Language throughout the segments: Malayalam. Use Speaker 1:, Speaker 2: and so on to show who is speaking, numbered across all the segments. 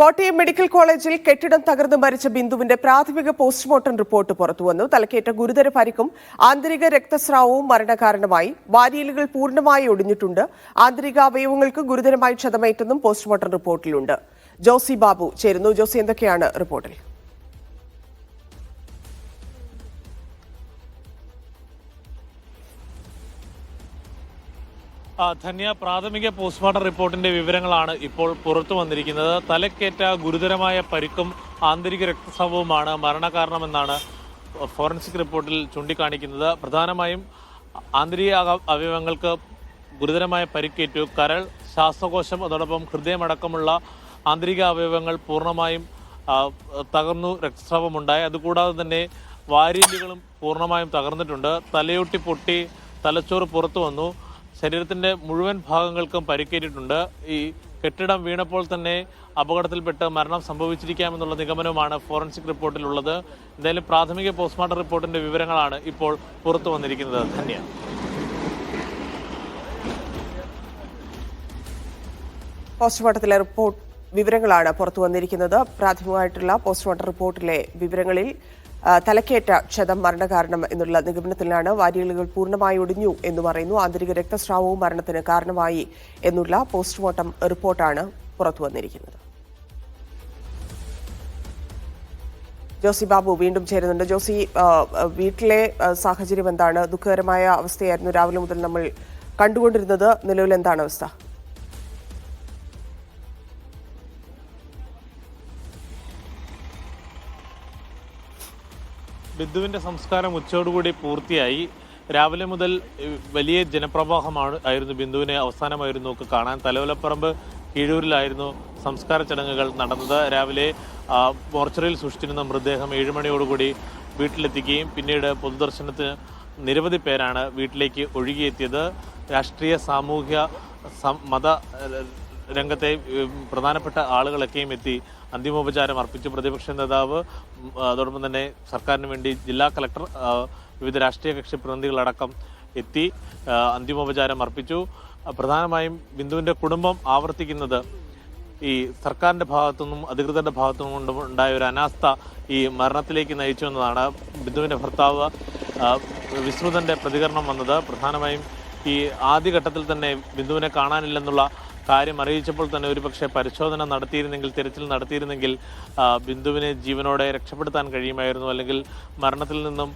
Speaker 1: കോട്ടയം മെഡിക്കൽ കോളേജിൽ കെട്ടിടം തകർന്നു മരിച്ച ബിന്ദുവിന്റെ പ്രാഥമിക പോസ്റ്റ്മോർട്ടം റിപ്പോർട്ട് പുറത്തുവന്നു തലക്കേറ്റ ഗുരുതര പരിക്കും ആന്തരിക രക്തസ്രാവവും മരണകാരണമായി. വാരിയലുകൾ പൂർണമായി ഒടിഞ്ഞിട്ടുണ്ട്. ആന്തരിക അവയവങ്ങൾക്ക് ഗുരുതരമായി ക്ഷതമേറ്റെന്നും പോസ്റ്റ്മോർട്ടം റിപ്പോർട്ടിലുണ്ട്. ജോസി ബാബു ചേരുന്നു. ജോസി എന്തൊക്കെയാണ് റിപ്പോർട്ടിൽ?
Speaker 2: ധന്യ പ്രാഥമിക പോസ്റ്റ്മോർട്ടം റിപ്പോർട്ടിന്റെ വിവരങ്ങളാണ് ഇപ്പോൾ പുറത്തു വന്നിരിക്കുന്നത്. തലക്കേറ്റ ഗുരുതരമായ പരിക്കും ആന്തരിക രക്തസ്രാവവുമാണ് മരണകാരണമെന്നാണ് ഫോറൻസിക് റിപ്പോർട്ടിൽ ചൂണ്ടിക്കാണിക്കുന്നത്. പ്രധാനമായും ആന്തരിക അവയവങ്ങൾക്ക് ഗുരുതരമായ പരിക്കേറ്റു. കരൾ ശ്വാസകോശം അതോടൊപ്പം ഹൃദയമടക്കമുള്ള ആന്തരിക അവയവങ്ങൾ പൂർണമായും തകർന്നു രക്തസ്രാവമുണ്ടായി. അതുകൂടാതെ തന്നെ വാരിയലുകളും പൂർണമായും തകർന്നിട്ടുണ്ട്. തലയൊട്ടി പൊട്ടി തലച്ചോറ് പുറത്തു വന്നു. ശരീരത്തിന്റെ മുഴുവൻ ഭാഗങ്ങൾക്കും പരിക്കേറ്റിട്ടുണ്ട്. ഈ കെട്ടിടം വീണപ്പോൾ തന്നെ അപകടത്തിൽപ്പെട്ട് മരണം സംഭവിച്ചിരിക്കാമെന്നുള്ള നിഗമനവുമാണ് ഫോറൻസിക് റിപ്പോർട്ടിലുള്ളത്. എന്തായാലും പ്രാഥമിക പോസ്റ്റ്മോർട്ടം റിപ്പോർട്ടിന്റെ വിവരങ്ങളാണ് ഇപ്പോൾ പുറത്തു വന്നിരിക്കുന്നത്. ധന്യ.
Speaker 1: പോസ്റ്റ്മോർട്ടത്തിലെ റിപ്പോർട്ട് വിവരങ്ങളാണ് പുറത്തു വന്നിരിക്കുന്നത്. പ്രാഥമികമായിട്ടുള്ള പോസ്റ്റ്മോർട്ടം റിപ്പോർട്ടിലെ വിവരങ്ങളിൽ തലക്കേറ്റ ക്ഷതം മരണകാരണം എന്നുള്ള നിഗമനത്തിലാണ് വാരിയലുകൾ പൂർണമായി ഒടിഞ്ഞു എന്ന് പറയുന്നു. ആന്തരിക രക്തസ്രാവവും മരണത്തിന് കാരണമായി എന്നുള്ള പോസ്റ്റ്മോർട്ടം റിപ്പോർട്ടാണ് പുറത്തുവന്നിരിക്കുന്നത് ജോസി ബാബു വീണ്ടും ചേരുന്നുണ്ട്. ജോസി വീട്ടിലെ സാഹചര്യം എന്താണ്? ദുഃഖകരമായ അവസ്ഥയായിരുന്നു രാവിലെ മുതൽ നമ്മൾ കണ്ടുകൊണ്ടിരുന്നത്. നിലവിൽ എന്താണ് അവസ്ഥ?
Speaker 2: ബിന്ദുവിന്റെ സംസ്കാരം ഉച്ചയോടുകൂടി പൂർത്തിയായി. രാവിലെ മുതൽ വലിയ ജനപ്രവാഹമാണ് ആയിരുന്നു ബിന്ദുവിനെ. അവസാനമായിരുന്നു ഒക്കെ കാണാൻ. തലവലപ്പറമ്പ് കീഴൂരിലായിരുന്നു സംസ്കാര ചടങ്ങുകൾ നടന്നത്. രാവിലെ മോർച്ചറിയിൽ സൂക്ഷിച്ചിരുന്ന മൃതദേഹം ഏഴുമണിയോടുകൂടി വീട്ടിലെത്തിക്കുകയും പിന്നീട് പൊതുദർശനത്തിന് നിരവധി പേരാണ് വീട്ടിലേക്ക് ഒഴുകിയെത്തിയത്. രാഷ്ട്രീയ സാമൂഹ്യ മത രംഗത്തെ പ്രധാനപ്പെട്ട ആളുകളൊക്കെയും എത്തി അന്തിമോപചാരം അർപ്പിച്ചു. പ്രതിപക്ഷ നേതാവ് അതോടൊപ്പം തന്നെ സർക്കാരിന് വേണ്ടി ജില്ലാ കളക്ടർ വിവിധ രാഷ്ട്രീയ കക്ഷി പ്രതിനിധികളടക്കം എത്തി അന്തിമോപചാരം അർപ്പിച്ചു. പ്രധാനമായും ബിന്ദുവിന്റെ കുടുംബം ആവർത്തിക്കുന്നത് ഈ സർക്കാരിന്റെ ഭാഗത്തുനിന്നും അധികൃതരുടെ ഭാഗത്തുനിന്നും കൊണ്ടും ഉണ്ടായ ഒരു അനാസ്ഥ ഈ മരണത്തിലേക്ക് നയിച്ചു എന്നതാണ് ബിന്ദുവിന്റെ ഭർത്താവ് വിസ്മൃതന്റെ പ്രതികരണം വന്നത്. പ്രധാനമായും ഈ ആദ്യഘട്ടത്തിൽ തന്നെ ബിന്ദുവിനെ കാണാനില്ലെന്നുള്ള കാര്യം അറിയിച്ചപ്പോൾ തന്നെ ഒരുപക്ഷെ പരിശോധന നടത്തിയിരുന്നെങ്കിൽ തിരച്ചിൽ നടത്തിയിരുന്നെങ്കിൽ ബിന്ദുവിനെ ജീവനോടെ രക്ഷപ്പെടുത്താൻ കഴിയുമായിരുന്നു അല്ലെങ്കിൽ മരണത്തിൽ നിന്നും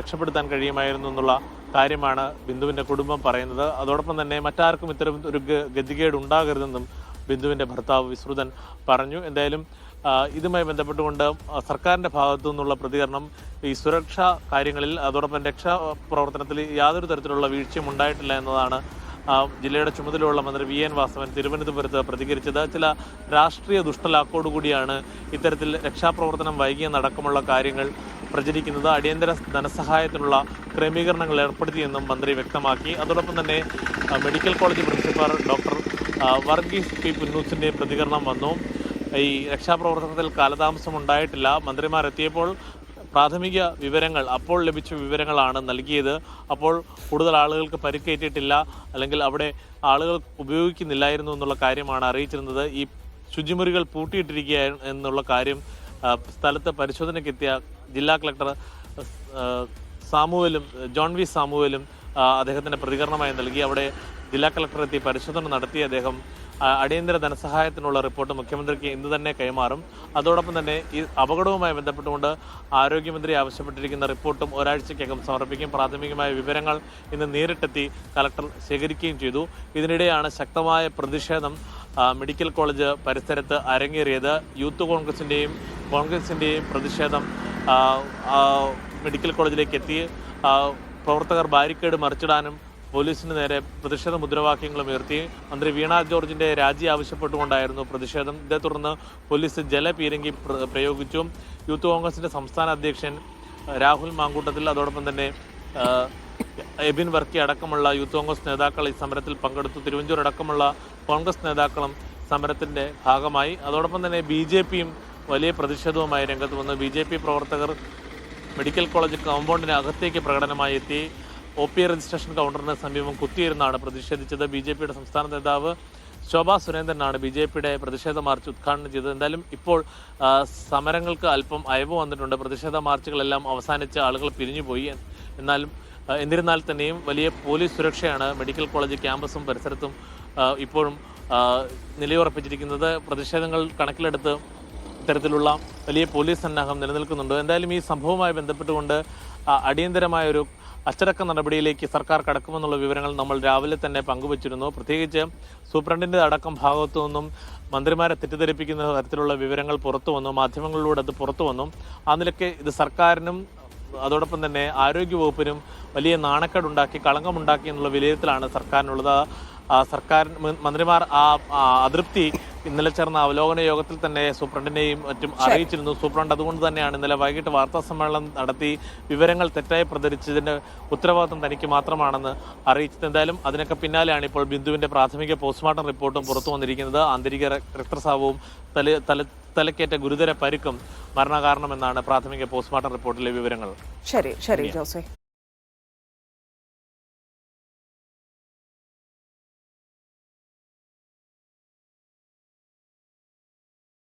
Speaker 2: രക്ഷപ്പെടുത്താൻ കഴിയുമായിരുന്നു എന്നുള്ള കാര്യമാണ് ബിന്ദുവിന്റെ കുടുംബം പറയുന്നത്. അതോടൊപ്പം തന്നെ മറ്റാർക്കും ഇത്തരം ഒരു ഗതികേട് ഉണ്ടാകരുതെന്നും ബിന്ദുവിന്റെ ഭർത്താവ് വിശ്രുതൻ പറഞ്ഞു. എന്തായാലും ഇതുമായി ബന്ധപ്പെട്ടുകൊണ്ട് സർക്കാരിന്റെ ഭാഗത്തു നിന്നുള്ള പ്രതികരണം ഈ സുരക്ഷാ കാര്യങ്ങളിൽ അതോടൊപ്പം രക്ഷാ പ്രവർത്തനത്തിൽ യാതൊരു തരത്തിലുള്ള വീഴ്ചയും ഉണ്ടായിട്ടില്ല എന്നതാണ് ജില്ലയുടെ ചുമതലയുള്ള മന്ത്രി വി എൻ വാസവൻ തിരുവനന്തപുരത്ത് പ്രതികരിച്ചത്. ചില രാഷ്ട്രീയ ദുഷ്ടലാക്കോടുകൂടിയാണ് ഇത്തരത്തിൽ രക്ഷാപ്രവർത്തനം വൈകിയ വൈകിയെന്നടക്കമുള്ള കാര്യങ്ങൾ പ്രചരിക്കുന്നത്. അടിയന്തര ധനസഹായത്തിനുള്ള ക്രമീകരണങ്ങൾ ഏർപ്പെടുത്തിയെന്നും മന്ത്രി വ്യക്തമാക്കി. അതോടൊപ്പം തന്നെ medical college principal doctor Varghese P പുന്നൂസിന്റെ പ്രതികരണം വന്നു. ഈ രക്ഷാപ്രവർത്തനത്തിൽ കാലതാമസം ഉണ്ടായിട്ടില്ല മന്ത്രിമാർ എത്തിയപ്പോൾ പ്രാഥമിക വിവരങ്ങൾ അപ്പോൾ ലഭിച്ച വിവരങ്ങളാണ് നൽകിയത്. അപ്പോൾ കൂടുതൽ ആളുകൾക്ക് പരിക്കേറ്റിട്ടില്ല അല്ലെങ്കിൽ അവിടെ ആളുകൾ ഉപയോഗിക്കുന്നില്ലായിരുന്നു എന്നുള്ള കാര്യമാണ് അറിയിച്ചിരുന്നത്. ഈ ശുചിമുറികൾ പൂട്ടിയിട്ടിരിക്കുക എന്നുള്ള കാര്യം സ്ഥലത്ത് പരിശോധനയ്ക്കെത്തിയ ജില്ലാ കളക്ടർ സാമുവലും ജോൺ വി സാമുവലും അദ്ദേഹത്തിന്റെ പ്രതികരണമായി നൽകി. അവിടെ ജില്ലാ കളക്ടർ എത്തി പരിശോധന നടത്തി. അദ്ദേഹം അടിയന്തര ധനസഹായത്തിനുള്ള റിപ്പോർട്ട് മുഖ്യമന്ത്രിക്ക് ഇന്ന് തന്നെ കൈമാറും. അതോടൊപ്പം തന്നെ ഈ അപകടവുമായി ബന്ധപ്പെട്ടുകൊണ്ട് ആരോഗ്യമന്ത്രി ആവശ്യപ്പെട്ടിരിക്കുന്ന റിപ്പോർട്ടും ഒരാഴ്ചയ്ക്കകം സമർപ്പിക്കും. പ്രാഥമികമായ വിവരങ്ങൾ ഇന്ന് നേരിട്ടെത്തി കലക്ടർ ശേഖരിക്കുകയും ചെയ്തു. ഇതിനിടെയാണ് ശക്തമായ പ്രതിഷേധം മെഡിക്കൽ കോളേജ് പരിസരത്ത് അരങ്ങേറിയത്. യൂത്ത് കോൺഗ്രസിന്റെയും കോൺഗ്രസിന്റെയും പ്രതിഷേധം മെഡിക്കൽ കോളേജിലേക്ക് എത്തി. പ്രവർത്തകർ ബാരിക്കേഡ് മറിച്ചിടാനും പോലീസിന് നേരെ പ്രതിഷേധ മുദ്രാവാക്യങ്ങളും ഉയർത്തി. മന്ത്രി വീണ ജോർജിന്റെ രാജി ആവശ്യപ്പെട്ടുകൊണ്ടായിരുന്നു പ്രതിഷേധം. ഇതേ തുടർന്ന് പോലീസ് ജലപീരങ്കി പ്ര- പ്രയോഗിച്ചു. യൂത്ത് കോൺഗ്രസിന്റെ സംസ്ഥാന അധ്യക്ഷൻ രാഹുൽ മാങ്കൂട്ടത്തിൽ അതോടൊപ്പം തന്നെ എബിൻ വർക്കി അടക്കമുള്ള യൂത്ത് കോൺഗ്രസ് നേതാക്കൾ ഈ സമരത്തിൽ പങ്കെടുത്തു. തിരുവഞ്ചൂർ അടക്കമുള്ള കോൺഗ്രസ് നേതാക്കളും സമരത്തിന്റെ ഭാഗമായി. അതോടൊപ്പം തന്നെ ബി ജെ പിയും വലിയ പ്രതിഷേധവുമായി രംഗത്ത് വന്നു. ബി ജെ പി പ്രവർത്തകർ മെഡിക്കൽ കോളേജ് കോമ്പൗണ്ടിന് അകത്തേക്ക് പ്രകടനമായി എത്തി. ഒ പി രജിസ്ട്രേഷൻ കൗണ്ടറിന് സമീപം കുത്തിയിരുന്നാണ് പ്രതിഷേധിച്ചത്. ബി ജെ പിയുടെ സംസ്ഥാന നേതാവ് ശോഭാ സുരേന്ദ്രനാണ് ബി ജെ പിയുടെ പ്രതിഷേധ മാർച്ച് ഉദ്ഘാടനം ചെയ്തത്. എന്തായാലും ഇപ്പോൾ സമരങ്ങൾക്ക് അല്പം അയവ് വന്നിട്ടുണ്ട്. പ്രതിഷേധ മാർച്ചുകളെല്ലാം അവസാനിച്ച് ആളുകൾ പിരിഞ്ഞുപോയി. എന്നാലും എന്നിരുന്നാൽ തന്നെയും വലിയ പോലീസ് സുരക്ഷയാണ് മെഡിക്കൽ കോളേജ് ക്യാമ്പസും പരിസരത്തും ഇപ്പോഴും നിലയുറപ്പിച്ചിരിക്കുന്നത്. പ്രതിഷേധങ്ങൾ കണക്കിലെടുത്ത് ഇത്തരത്തിലുള്ള വലിയ പോലീസ് സന്നാഹം നിലനിൽക്കുന്നുണ്ട്. എന്തായാലും ഈ സംഭവവുമായി ബന്ധപ്പെട്ടുകൊണ്ട് അടിയന്തരമായൊരു അച്ചടക്ക നടപടിയിലേക്ക് സർക്കാർ കടക്കുമെന്നുള്ള വിവരങ്ങൾ നമ്മൾ രാവിലെ തന്നെ പങ്കുവച്ചിരുന്നു. പ്രത്യേകിച്ച് സൂപ്രണ്ടിന്റെ അടക്കം ഭാഗത്തു നിന്നും മന്ത്രിമാരെ തെറ്റിദ്ധരിപ്പിക്കുന്ന തരത്തിലുള്ള വിവരങ്ങൾ പുറത്തു വന്നു. മാധ്യമങ്ങളിലൂടെ അത് പുറത്തു വന്നു. ആ നിലയ്ക്ക് ഇത് സർക്കാരിനും അതോടൊപ്പം തന്നെ ആരോഗ്യവകുപ്പിനും വലിയ നാണക്കേടുണ്ടാക്കി കളങ്കമുണ്ടാക്കി എന്നുള്ള വിലയിരുത്തലാണ് സർക്കാരിനുള്ളത്. സർക്കാർ മന്ത്രിമാർ ആ അതൃപ്തി ഇന്നലെ ചേർന്ന അവലോകന യോഗത്തിൽ തന്നെ സൂപ്രണ്ടിനെയും മറ്റും അറിയിച്ചിരുന്നു. സൂപ്രണ്ട് അതുകൊണ്ട് തന്നെയാണ് ഇന്നലെ വൈകിട്ട് വാർത്താ സമ്മേളനം നടത്തി വിവരങ്ങൾ തെറ്റായി പ്രചരിച്ചതിന്റെ ഉത്തരവാദിത്വം തനിക്ക് മാത്രമാണെന്ന് അറിയിച്ചത്. എന്തായാലും അതിനൊക്കെ പിന്നാലെയാണ് ഇപ്പോൾ ബിന്ദുവിന്റെ പ്രാഥമിക പോസ്റ്റ്മോർട്ടം റിപ്പോർട്ടും പുറത്തു വന്നിരിക്കുന്നത്. ആന്തരിക രക്തസ്രാവവും തല തല തലക്കേറ്റ ഗുരുതര പരുക്കും മരണകാരണമെന്നാണ് പ്രാഥമിക പോസ്റ്റ്മോർട്ടം റിപ്പോർട്ടിലെ വിവരങ്ങൾ.
Speaker 1: ശരി ശരി. ജോസെ.